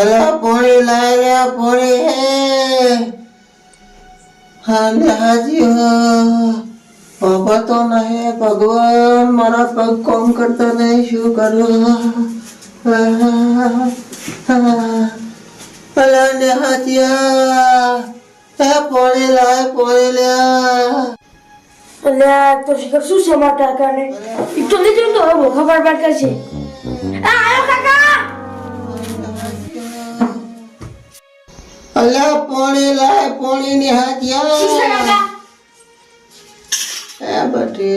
અલા પોણી લાય લે પોણી હે હાજી બાબા તો નહે ભગવાન, મારા પગ કોમ કરતા નહીં, શું કરું? અલા ને હાથિયા હે પોણી લાય. પોણી લે અલ્યા તો શું છે, મારા કાકાને? ઈ તો જઈને તો ભૂખા પાડ પાડ કરશે આયો કાકા! અલા પોણી લાય પોણી ની હાથિયા એ બટે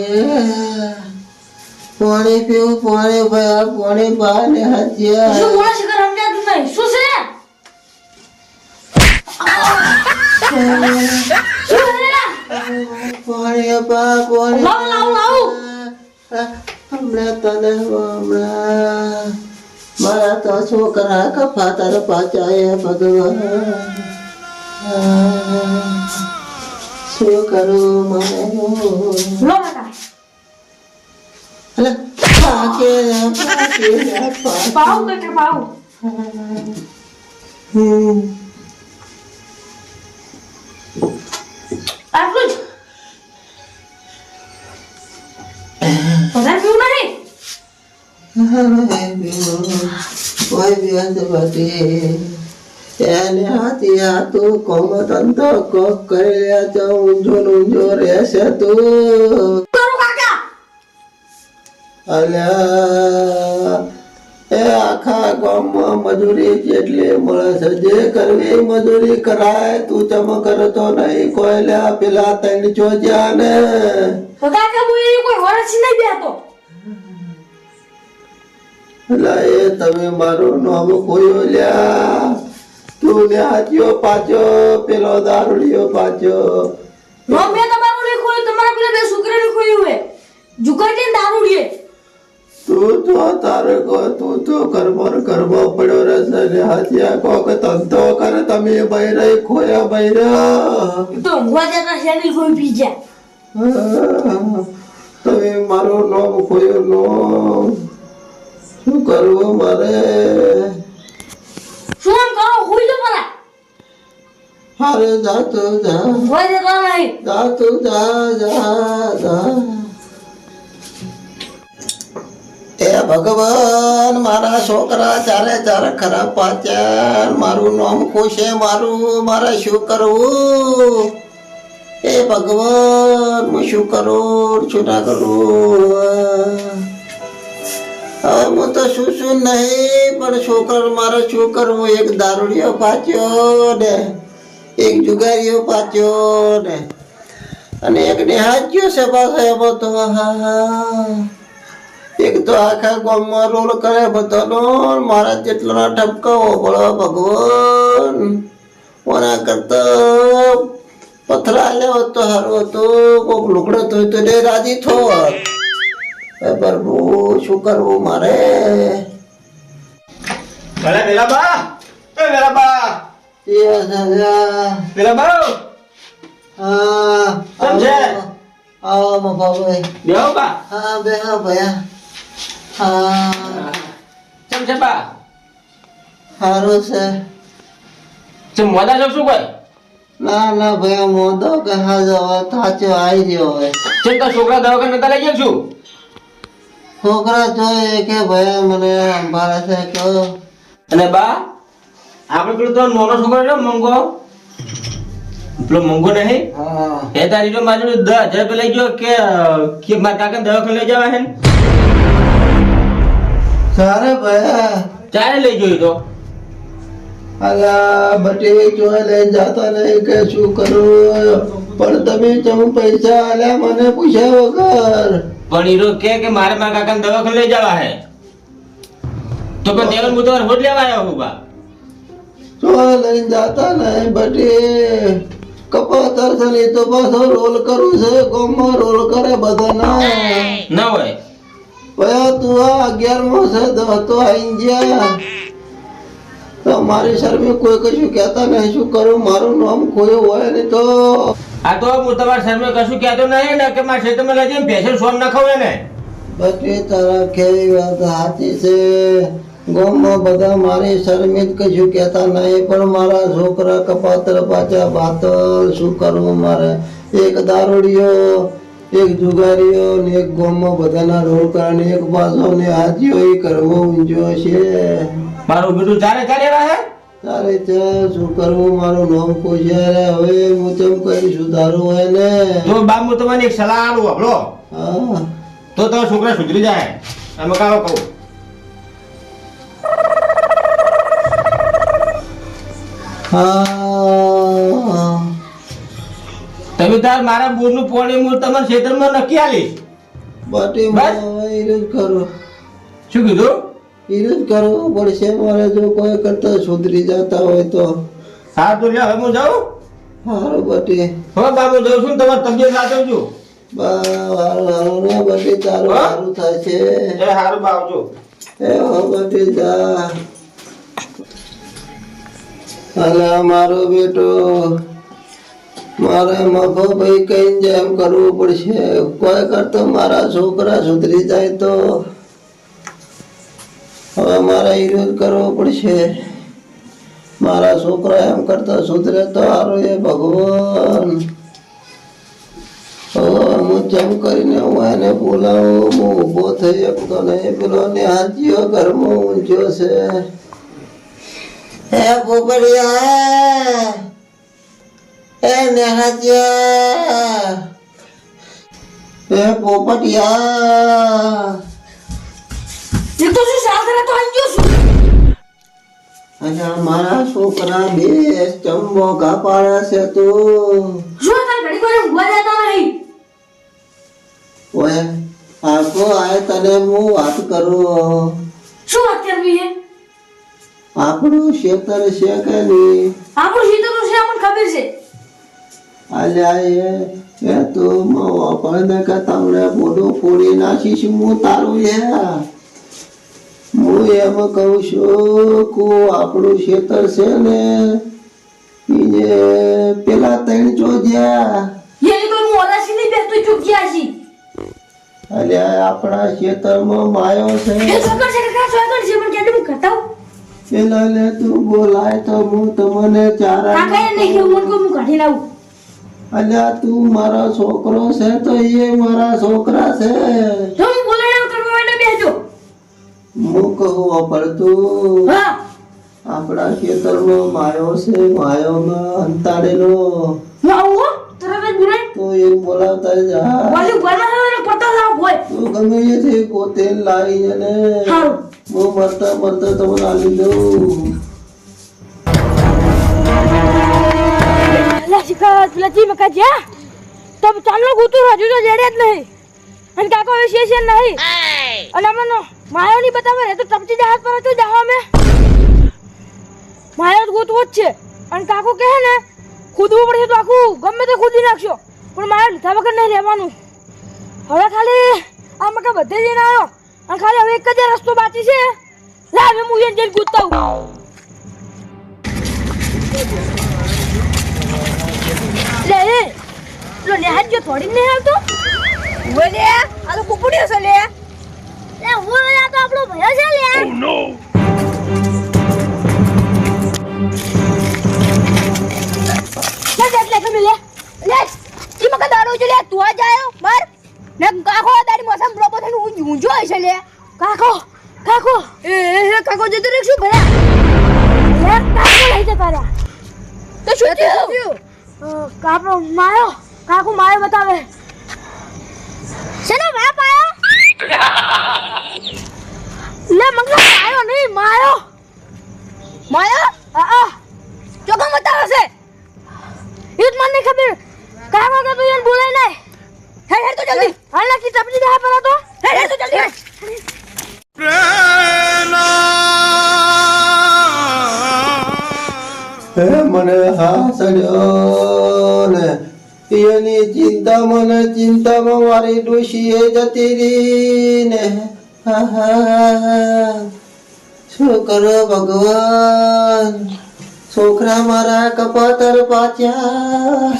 પાણી પીવું પાણી ભાઈ પાણી બહાર ને શું બોલે નહીં શું છે? શું છે પાણી બા પાણી લાવ લાવ લાવ. હમણાં તને હમણાં. મારા તો છોકરા કફા તર પાચાય ભગવાન. શું કરું મને અલે પાકે હમ. આટલું જ? એને કોમ તંતો કોક કરી તો ઊંઝો ને રહેશે તું અલ્યા, એ આખા ગામમાં મજૂરી જેટલી મળે છે જે કરવી મજૂરી કરાય તું ચમ કરતો નહીં કોયલા પેલા ત્રણ ચોજ્યા ને તો કાકા હું એની કોઈ વર્ષ નહીં એટલે એ તમે મારું નામ ખોયો લ્યા. તું ને હાથીઓ પાછો પેલો દારૂડિયો પાછો. નો મેં તમારું નહીં ખોયું તમારા પેલા બે છોકરાને ખોયું હે જુગાટી દારૂડીએ દારૂ તું તો તારે કો તું તો કરમર કર્મ પડ્યો રહેશે ને હાથિયા કોક ધંધો કરે તમે બૈરે ખોયા બૈરે. તો ઊંઘવા જતા શેરી કોઈ પી તમે મારો નામ કોયો નો શું કરવું મારે? શું કરો હોઈ તો પરા હારે જાતો જા. ઊંઘવા જતા નહીં જાતો જા જા જા. એ ભગવાન મારા છોકરા ચારે ચાર ખરાબ પાચ્યા મારું નામ ખુશે મારું મારે શું કરવું એ ભગવાન હું શું કરું? શું ના કરું? હવે હું તો શું શું નહીં, પણ છોકરો મારો છોકરો એક દારૂડિયો પાચ્યો ને, એક જુગારીઓ પાચ્યો ને. અને એક નિહાચ્યો છે પાછો એમાં તો એક તો આખા ગામમાં રોલ કરે બધાનો મારા જેટલા ઠપકાવો ભળો ભગવાન. ઓના કરતા પથરા લેવો તો હારો તો કોક લુકડો તો રાજી થોત હવે પ્રભુ શું કરવું મારે? ભલે વેલા બા એ વેલા બા એ દાદા વેલા બા હા બેહો હા ભયા. હા. સારું છે ચમ છો. શું કોઈ ના ના ભયા મોદો કે હા જવા થાચો આવી ગયો હવે ચમ તાર છોકરા દવાખાને નતા લઈ ગયો છું? છોકરા જોઈએ કે ભાઈ મને સંભાળે છે કયો અને બા આપણે પેલો તો નાનો છોકરો ને મંગો? પેલો મંગો નહીં? એ તારી તો મારી દસ હજાર રૂપિયા લઈ ગયો કે કે મારા કાકા દવાખાને લઈ જવા હે સારે ભાઈ. ચારે લઈ ગયો તો. અલા બટી જોઈ લઈ જાતા નહીં કે શું કરું? પણ તમે ચમ પૈસા આલ્યા મને પૂછ્યા વગર. પણ હીરો કે કે મારે મારા કાકાને દવાખાને લઈ જવા હે. તો પણ દેવન હું તમારે હોટ લેવા આવ્યો હું બા. તો લઈને જાતા નહીં બટી કપાતર છે ને તો પાછો રોલ કરું છે ગામમાં રોલ કરે બધા ના ના હોય. ભયા તું આ અગિયારમો છે તો તો આઈ ગયા. તો મારી શરમે કોઈ કશું કહેતા નહીં શું કરું? મારું નામ કોઈ હોય નહીં તો. આ તો હું તમારા શરમે કશું કહેતો નહીં ને કે મારા ક્ષેત્રમાં લઈ જઈને ભેસર સોન ન ખાવ ને બટી તારા કેવી વાત સાચી છે. ગામમાં બધા મારી શરમિત કશું કહેતા નહીં પણ મારા છોકરા કપાતર પાછા બાતલ શું કરવું મારે? એક દારૂડિયો એક જુગારીઓ ને એક ગામમાં બધાના રોકડા ને એક પાછો ને હાજીઓ કરવો ઊંઝો છે. મારું બીજું ચારે ચારે રહે? તારે છે શું કરવું? મારું નામ છે હવે હું તેમ કઈ સુધારું હોય ને. જો બાપ હું તમને એક સલાહ આલું આપણો હા. તો તમારા છોકરા સુધરી જાય. અમે કાવો કહું? હા. તમે તાર મારા બોરનું પોણી હું તમારા ક્ષેત્રમાં નક્કી આલીશ. બાટી બસ? ઈરજ કરો શું કીધું? ઈરજ કરવું પડશે. મારે જો કોઈ કરતા સુધરી જતા હોય તો. હા તો લે હવે હું જાઉં હારું બટી. હા બાબુ જાઉં છું તમાર તબિયત સાચવજો બા હારું હારું ને બટી તારું હા? થાય છે. એ સારું બા એ હો બટી જા. અલા મારો બેટો. મારે મફો ભાઈ કઈ જેમ કરવું પડશે. કોઈ કરતો મારા છોકરા સુધરી જાય તો. હવે મારે વિરોધ કરવો પડશે. મારા છોકરા એમ કરતા સુધરે તો સારું એ ભગવાન. હવે હું જેમ કરીને હું એને બોલાવું, હું ઊભો થઈ નહીં. પેલો ને હાજીઓ ઘરમાં ઊંચો છે. હે પોપડિયા એ નેહાજીયા હે પોપટિયા. એ તો શું તો આવી ગયો છું. અચ્છા મારા છોકરા બે ચંબો કાપાડ્યા છે તો? શું તાર ઘડી કોઈ ઊંઘવા જતા નહીં ઓય આખો આય તને હું વાત કરું? શું વાત કરવી છે? આપણું ખેતર છે કે નહીં? આપણું સીધું છે આપણને ખબર છે. અલ્યા એ તો આપણને કે તમને બોડું ફોડી નાખીશ હું તારું છે હું એમ કહું છું કો આપણું ખેતર છે ને બીજે પેલા ત્રણ છી? અલ્યા આપણા ખેતરમાં માયો છે. એ સગર છે કે સ્વાગર છે પણ કેટલું કરતા પેલા લે તું બોલાય તો હું તમને ચારા કાકા હું કાઢી લાવું. અલ્યા તું મારો છોકરો છે તો એ મારા છોકરા છે. તો હું હું હોવો પડતું. આપણા ખેતરમાં માયો છે માયોમાં અંતાડેલો. આવું તો એ બોલાવતા જા. ને તું ગમે એ છે પોતે લાવી જને સારું હું મરતા મરતા તમને આલી દઉં. મકા જ્યા તો ચાલો ગુતું હજુ તો જડે જ નહીં. અને કાકો છે છે નહીં. અને અમને માયો નહીં બતાવે, એ તો ટપચી જહાજ પર તો જાવ અમે. માયો ગોતવો જ છે. અને કાકો કહે ને કૂદવું પડશે તો આખું, ગમે તે કૂદી નાખશો. પણ માયો લીધા વગર નહીં રહેવાનું. હવે ખાલી આ મકે બધે જઈને આવ્યો. અને ખાલી હવે એક જ રસ્તો બાકી છે. લાવે હું એને જઈને કૂદતા લે લે નેહાજ જો થોડી નહીં આવતો. ઓલે આ તો કુકુડિયો છે, લે. લે હું તો આપણો ભયો છે લે ઓ નો લે લે લે લે. લે ઈ મકા દાડો છે લે તું આ જાયો માર. ને કાકો દાડી મોસમ પ્રોપો થઈને હું ઊંઝો છે લે કાકો કાકો. એ એ કાકો જતો રે શું ભર્યા? લે કાકો લઈ જતા રહ્યા તો શું થયું? કાપડો માયો કાકો માયો બતાવે. શેનો આયો? લે મંગલા માયો નહીં માયો. માયો? આ આ. ચોકમ બતાવે છે? જ મને ખબર. કાકો કે તું એને બોલાય નહીં. હે હે તો જલ્દી. હાલ ના કી તપજી દે પર તો. હે હે તો જલ્દી. હે મને હાસડ્યો ને. એની ચિંતા મને ચિંતામાં મારી ડોશીએ જતી રહી ને. શું કરો ભગવાન છોકરા મારા કપાતર પાચ્યા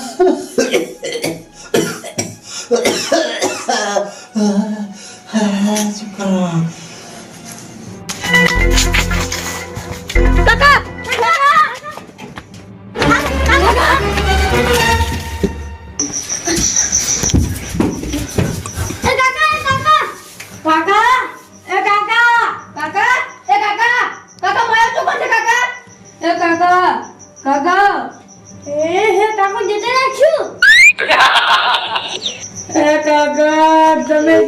શું કરો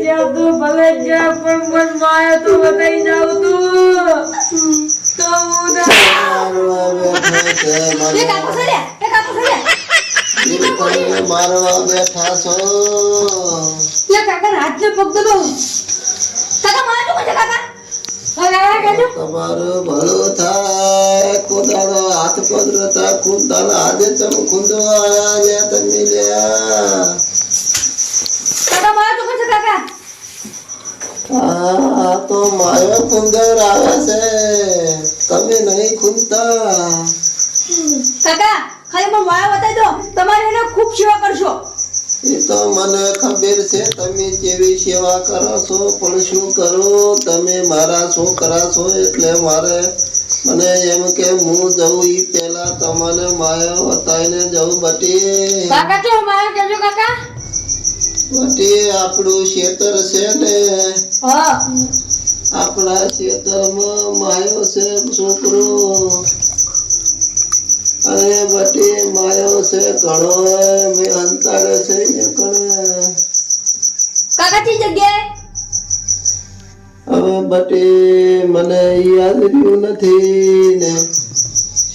જ્યાં તું ભલે જ્યાં પણ મન માયા તો બતાઈ જાવ તું. તો હું મારવા બેઠા છે કાકો સરે એ કાકો સરે તમે મારવા બેઠા છો. કાકા હાથ ને પગ દબો કાકા મારે તો કાકા? તમારું ભલું થાય ખુદાનો હાથ પધરતા ખુદાના આજે તમે કુદવા આવ્યા તમે લ્યા કાકા મારે તો કાકા કાકા આ તો માયો કુંદર આવે છે. તમે નહીં ખૂંદતા કાકા ખાલી મને વાયા બતાવી દો. તમારે એને ખૂબ સેવા કરશો. એ તો મને ખબર છે તમે કેવી સેવા કરો છો પણ શું કરો? તમે મારા છોકરા છો એટલે મારે મને એમ કે હું જઉં એ પહેલા તમને માયો બતાવીને જવું બટી. કાકા તો મારે બટી આપણું ખેતર છે ને. આપણા ખેતરમાં માયો છે છોકરો. અરે બટી માયો છે ઘણો. મેં અંતર છે ને કણે કાકા જગ્યાએ? હવે બટી મને યાદ રહ્યું નથી ને.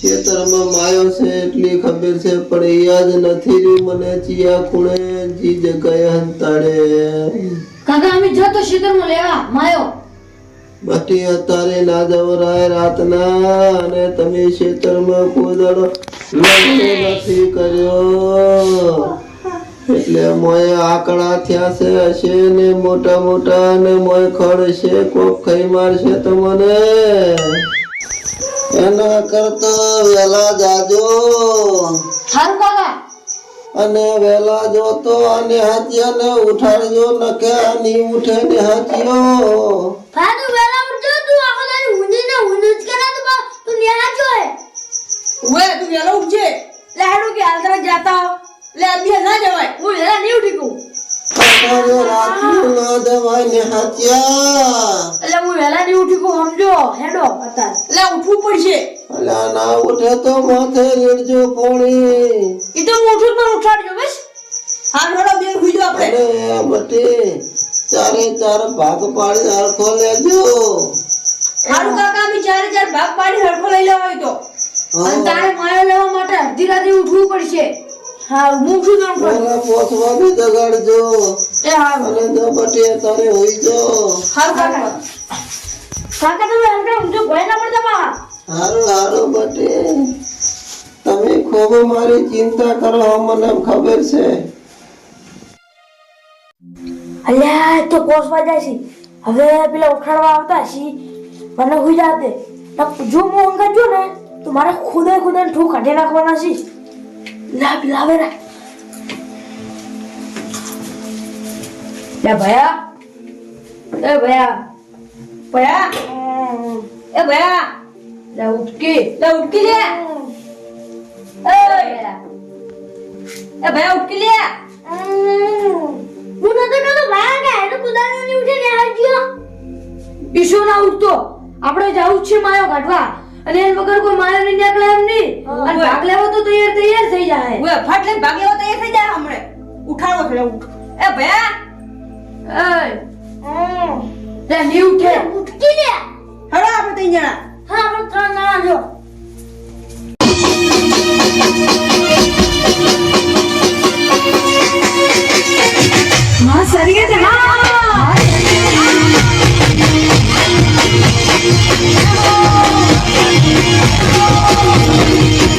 ખેતરમાં માયો છે એટલી ખબર છે પણ યાદ નથી રહ્યું મને ચિયા ખૂણે જી જગ્યાએ હંતાડે. કાકા અમે જતો શીતળમાં લેવા માયો. બટી અતારે ના જવરાય રાતના અને તમે ખેતરમાં કૂદડો નથી કર્યો. એટલે મોય આકડા થયા છે હશે ને મોટા મોટા ને મોય ખડ છે કોક ખાઈ મારશે તમને એના કરતા વેલા જાજો. સારું કાકા. અને વેલા જોતો અને હાથિયાને ઉઠાડજો નકે આની ઉઠે ને હાથિયો ફાદુ તું વેલા ઉઠજો. તું આખો દાડી ઊંધી ને ઊંધી જ કરે તો તું ન્યા જો હે ઓએ તું વેલા ઉઠજે. લાડુ કે હાલ તમે જાતા લે અભી ના જવાય. હું વેલા નહીં ઉઠી કહું. રાત ના જવાય ને હાથિયા એટલે હું વેલા નહીં ઉઠી કહું સમજો? હેડો અત્યારે. લે ઉઠવું પડશે. અલા ના ઉઠે તો માથે રેડજો પોણી. એ તો ઉઠું પણ ઉઠાડજો બસ. હા રોડો બેન હુઈજો આપણે. અને બટી ચારે ચાર ભાગ પાડી હરખો લેજો. હારું કાકા અમે ચારે ચાર ભાગ પાડી હરખો લઈ લેવા હોય તો. અને તારે માયો લેવા માટે અડધી રાતે ઉઠવું પડશે. હા હું શું કામ કરું જગાડજો. એ હા. અને જો બટે તારે હોઈ જો. હારું કાકા. કાકા તમે હલકા ઊંધો ભય ના પડતા બા હારું હારું બટી. તમે ખૂબ મારી ચિંતા કરો મને ખબર છે. અલ્યા તો પોસવા જાય છે. હવે પેલા ઉઠાડવા આવતા છે. મને હુઈ જાતે જો હું અંગત જો ને તો મારે ખુદે ખુદે ઠૂ કાઢી નાખવાના છે. લાભ લાવે રા લે ભયા. એ ભયા. ભયા? એ ભયા લે ઉઠકી લે ઉઠકી લે. એ ભયા. ઉઠકી લે. હું નતો નતો ભાયા કે એને કુદાનો ની ઉઠે ને આવજો ઈશો ના ઉઠતો. આપણે જવું છે માયો કાઢવા. અને એન વગર કોઈ માયો ની નીકળે એમ નહીં. અને ભાગ લેવો તો તૈયાર તૈયાર થઈ જાય ઓય ફટ લઈને ભાગ લેવો તૈયાર થઈ જાય હમણે. ઉઠાડો છે ઉઠ. એ ભયા. એ. લે નીવ કે? ઉટકી લે. હળો આપણે ત્રણ જણા હા આપણે ત્રણ જણા જો